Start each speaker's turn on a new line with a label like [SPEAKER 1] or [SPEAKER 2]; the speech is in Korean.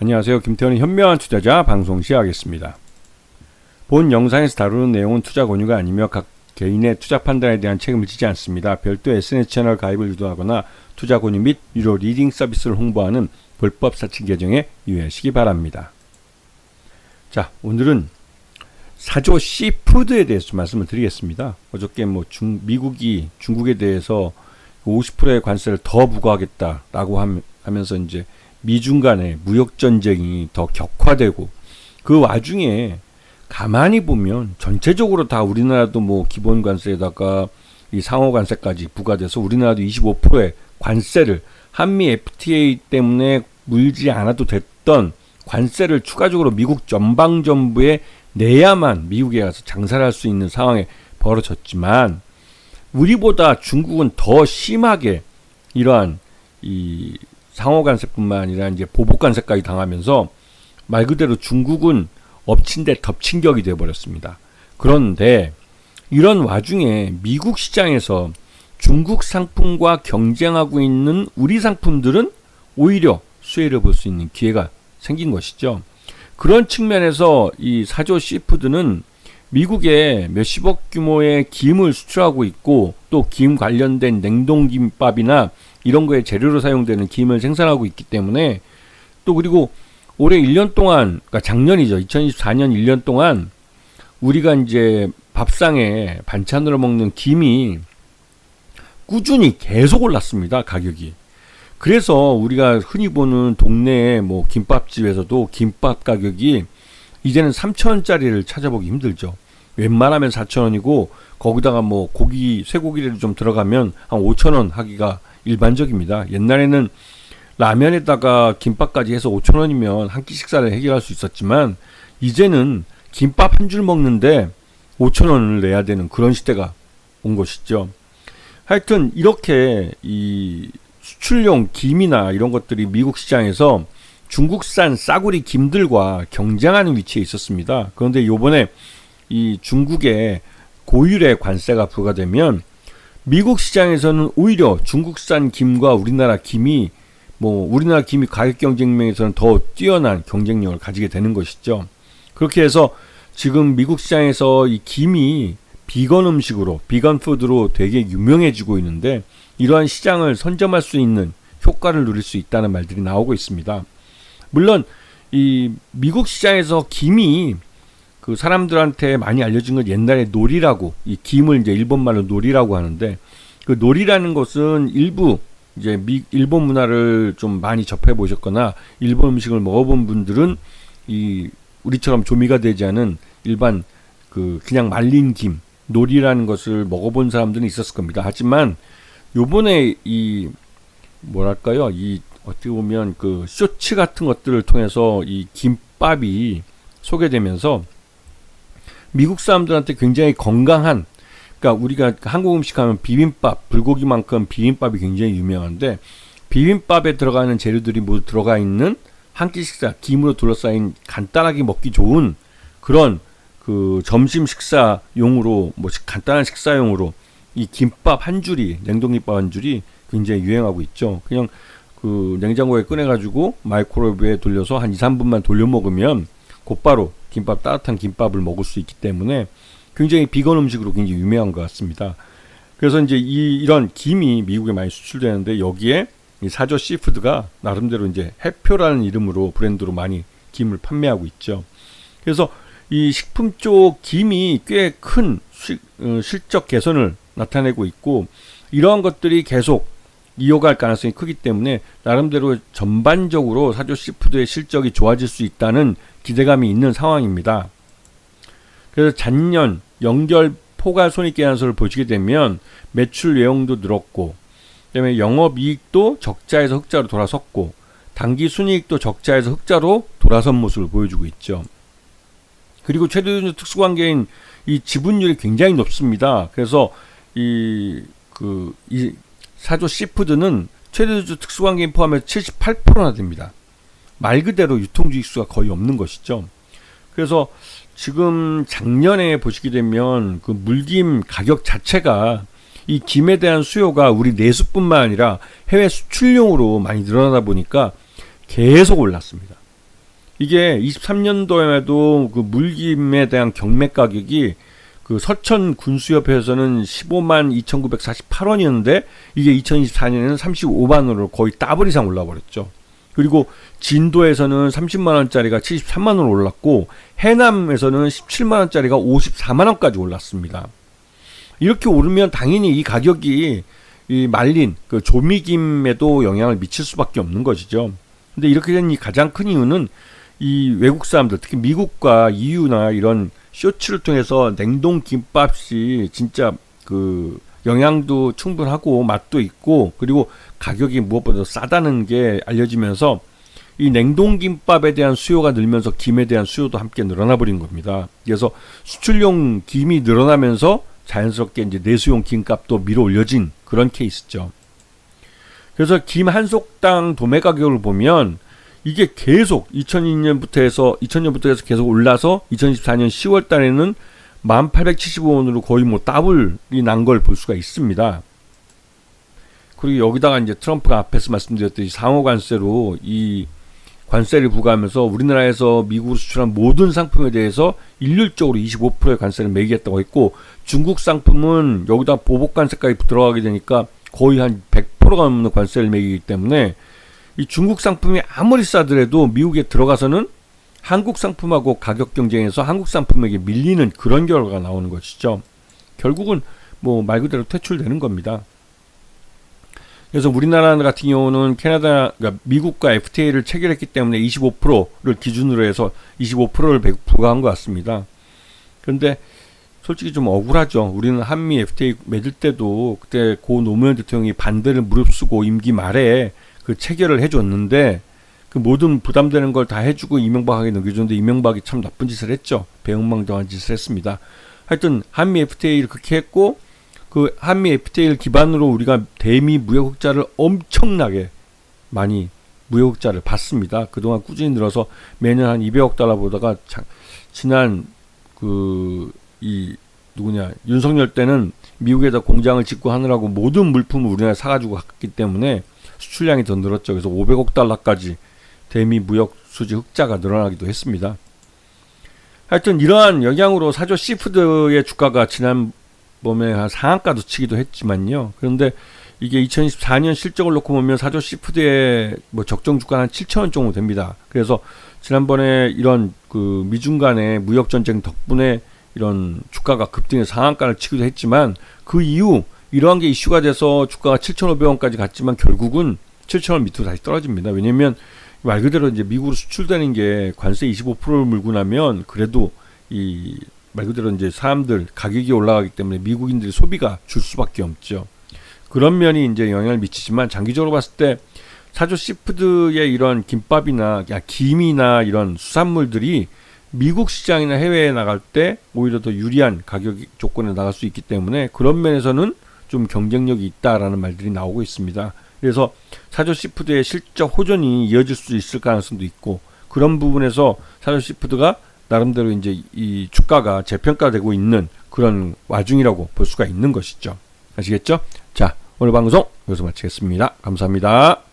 [SPEAKER 1] 안녕하세요. 김태현의 현명한 투자자 방송 시작하겠습니다. 본 영상에서 다루는 내용은 투자 권유가 아니며 각 개인의 투자 판단에 대한 책임을 지지 않습니다. 별도 SNS 채널 가입을 유도하거나 투자 권유 및 유료 리딩 서비스를 홍보하는 불법 사칭 계정에 유의하시기 바랍니다. 자, 오늘은 사조 씨푸드에 대해서 좀 말씀을 드리겠습니다. 어저께 뭐 중, 미국이 중국에 대해서 50%의 관세를 더 부과하겠다라고 함, 하면서 이제 미중 간의 무역 전쟁이 더 격화되고 그 와중에 가만히 보면 전체적으로 다 우리나라도 뭐 기본 관세에다가 이 상호 관세까지 부과돼서 우리나라도 25%의 관세를 한미 FTA 때문에 물지 않아도 됐던 관세를 추가적으로 미국 전방 정부에 내야만 미국에 가서 장사를 할 수 있는 상황에 벌어졌지만 우리보다 중국은 더 심하게 이러한 이 상호 관세뿐만 아니라 이제 보복 관세까지 당하면서 말 그대로 중국은 엎친 데 덮친 격이 되어 버렸습니다. 그런데 이런 와중에 미국 시장에서 중국 상품과 경쟁하고 있는 우리 상품들은 오히려 수혜를 볼 수 있는 기회가 생긴 것이죠. 그런 측면에서 이 사조 시푸드는 미국에 몇십억 규모의 김을 수출하고 있고 또 김 관련된 냉동 김밥이나 이런 거에 재료로 사용되는 김을 생산하고 있기 때문에 또 그리고 올해 1년 동안 그러니까 작년이죠. 2024년 1년 동안 우리가 이제 밥상에 반찬으로 먹는 김이 꾸준히 계속 올랐습니다. 가격이. 그래서 우리가 흔히 보는 동네의 뭐 김밥집에서도 김밥 가격이 이제는 3,000원짜리를 찾아보기 힘들죠. 웬만하면 4,000원이고 거기다가 뭐 고기 쇠고기를 좀 들어가면 한 5,000원 하기가 일반적입니다. 옛날에는 라면에다가 김밥까지 해서 5,000원이면 한 끼 식사를 해결할 수 있었지만 이제는 김밥 한 줄 먹는데 5,000원을 내야 되는 그런 시대가 온 것이죠. 하여튼 이렇게 이 수출용 김이나 이런 것들이 미국 시장에서 중국산 싸구리 김들과 경쟁하는 위치에 있었습니다. 그런데 요번에 이 중국의 고율의 관세가 부과되면 미국 시장에서는 오히려 중국산 김과 우리나라 김이 뭐 우리나라 김이 가격 경쟁력에서는 더 뛰어난 경쟁력을 가지게 되는 것이죠. 그렇게 해서 지금 미국 시장에서 이 김이 비건 음식으로 비건 푸드로 되게 유명해지고 있는데 이러한 시장을 선점할 수 있는 효과를 누릴 수 있다는 말들이 나오고 있습니다. 물론 이 미국 시장에서 김이 그 사람들한테 많이 알려진 건 옛날에 놀이라고 이 김을 이제 일본 말로 놀이라고 하는데 그 놀이라는 것은 일부 이제 미, 일본 문화를 좀 많이 접해 보셨거나 일본 음식을 먹어본 분들은 이 우리처럼 조미가 되지 않은 일반 그 그냥 말린 김 놀이라는 것을 먹어본 사람들은 있었을 겁니다. 하지만 요번에 이 뭐랄까요 이 어떻게 보면 그 쇼츠 같은 것들을 통해서 이 김밥이 소개되면서 미국 사람들한테 굉장히 건강한 그러니까 우리가 한국 음식 하면 비빔밥 불고기만큼 비빔밥이 굉장히 유명한데 비빔밥에 들어가는 재료들이 모두 들어가 있는 한 끼 식사 김으로 둘러싸인 간단하게 먹기 좋은 그런 그 점심 식사용으로 뭐 간단한 식사용으로 이 김밥 한 줄이 냉동김밥 한 줄이 굉장히 유행하고 있죠. 그냥 그 냉장고에 꺼내 가지고 마이크로웨이브에 돌려서 한 2, 3분만 돌려 먹으면 곧바로 김밥 따뜻한 김밥을 먹을 수 있기 때문에 굉장히 비건 음식으로 굉장히 유명한 것 같습니다. 그래서 이제 이 이런 김이 미국에 많이 수출되는데 여기에 이 사조 시푸드가 나름대로 이제 해표라는 이름으로 브랜드로 많이 김을 판매하고 있죠. 그래서 이 식품 쪽 김이 꽤큰 어, 실적 개선을 나타내고 있고 이러한 것들이 계속 이어갈 가능성이 크기 때문에 나름대로 전반적으로 사조 시푸드의 실적이 좋아질 수 있다는 기대감이 있는 상황입니다. 그래서 작년 연결 포괄 손익계산서를 보시게 되면 매출 내용도 늘었고 그다음에 영업이익도 적자에서 흑자로 돌아섰고 단기 순이익도 적자에서 흑자로 돌아선 모습을 보여주고 있죠. 그리고 최대 특수관계인 이 지분율이 굉장히 높습니다. 그래서 이 그이 사조 시푸드는 최대주 특수관계인 포함해서 78%나 됩니다. 말 그대로 유통주익수가 거의 없는 것이죠. 그래서 지금 작년에 보시게 되면 그 물김 가격 자체가 이 김에 대한 수요가 우리 내수뿐만 아니라 해외 수출용으로 많이 늘어나다 보니까 계속 올랐습니다. 이게 23년도에도 그 물김에 대한 경매 가격이 그 서천 군수협회에서는 15만 2,948원이었는데 이게 2024년에는 35만 원으로 거의 더블 이상 올라 버렸죠. 그리고 진도에서는 30만 원짜리가 73만 원 올랐고 해남에서는 17만 원짜리가 54만 원까지 올랐습니다. 이렇게 오르면 당연히 이 가격이 이 말린 그 조미김에도 영향을 미칠 수밖에 없는 것이죠. 근데 이렇게 된 이 가장 큰 이유는 이 외국 사람들 특히 미국과 EU나 이런 쇼츠를 통해서 냉동 김밥이 진짜 그 영양도 충분하고 맛도 있고 그리고 가격이 무엇보다 싸다는 게 알려지면서 이 냉동 김밥에 대한 수요가 늘면서 김에 대한 수요도 함께 늘어나 버린 겁니다. 그래서 수출용 김이 늘어나면서 자연스럽게 이제 내수용 김값도 밀어 올려진 그런 케이스죠. 그래서 김 한 속당 도매 가격을 보면 이게 계속 2002년부터 해서 2000년부터 해서 계속 올라서 2024년 10월 달에는 1875원으로 거의 뭐 더블이 난 걸 볼 수가 있습니다. 그리고 여기다가 이제 트럼프가 앞에서 말씀드렸듯이 상호 관세로 이 관세를 부과하면서 우리나라에서 미국으로 수출한 모든 상품에 대해서 일률적으로 25%의 관세를 매기겠다고 했고 중국 상품은 여기다 보복 관세까지 들어가게 되니까 거의 한 100%가 넘는 관세를 매기기 때문에 이 중국 상품이 아무리 싸더라도 미국에 들어가서는 한국 상품하고 가격 경쟁에서 한국 상품에게 밀리는 그런 결과가 나오는 것이죠. 결국은 뭐 말 그대로 퇴출되는 겁니다. 그래서 우리나라 같은 경우는 캐나다, 그러니까 미국과 FTA를 체결했기 때문에 25%를 기준으로 해서 25%를 부과한 것 같습니다. 그런데 솔직히 좀 억울하죠. 우리는 한미 FTA 맺을 때도 그때 고 노무현 대통령이 반대를 무릅쓰고 임기 말에 그 체결을 해줬는데 그 모든 부담되는 걸 다 해주고 이명박에게 넘겨줬는데 이명박이 참 나쁜 짓을 했죠. 배은망덕한 짓을 했습니다. 하여튼 한미 FTA를 그렇게 했고 그 한미 FTA를 기반으로 우리가 대미 무역 흑자를 엄청나게 많이 무역 흑자를 받습니다. 그동안 꾸준히 늘어서 매년 한 200억 달러 보다가 지난 그 이 누구냐 윤석열 때는 미국에다 공장을 짓고 하느라고 모든 물품을 우리나라에 사가지고 갔기 때문에 수출량이 더 늘었죠. 그래서 500억 달러까지 대미 무역 수지 흑자가 늘어나기도 했습니다. 하여튼 이러한 영향으로 사조 시푸드의 주가가 지난 봄에 한 상한가도 치기도 했지만요. 그런데 이게 2024년 실적을 놓고 보면 사조 시푸드의 뭐 적정 주가 한 7천 원 정도 됩니다. 그래서 지난번에 이런 그 미중 간의 무역 전쟁 덕분에 이런 주가가 급등해서 상한가를 치기도 했지만 그 이후 이러한 게 이슈가 돼서 주가가 7,500원까지 갔지만 결국은 7,000원 밑으로 다시 떨어집니다. 왜냐면 말 그대로 이제 미국으로 수출되는 게 관세 25%를 물고 나면 그래도 이 말 그대로 이제 사람들 가격이 올라가기 때문에 미국인들의 소비가 줄 수밖에 없죠. 그런 면이 이제 영향을 미치지만 장기적으로 봤을 때 사조 시푸드의 이런 김밥이나 김이나 이런 수산물들이 미국 시장이나 해외에 나갈 때 오히려 더 유리한 가격 조건에 나갈 수 있기 때문에 그런 면에서는 좀 경쟁력이 있다라는 말들이 나오고 있습니다. 그래서 사조 시푸드의 실적 호전이 이어질 수 있을 가능성도 있고 그런 부분에서 사조 시푸드가 나름대로 이제 이 주가가 재평가되고 있는 그런 와중이라고 볼 수가 있는 것이죠. 아시겠죠? 자, 오늘 방송 여기서 마치겠습니다. 감사합니다.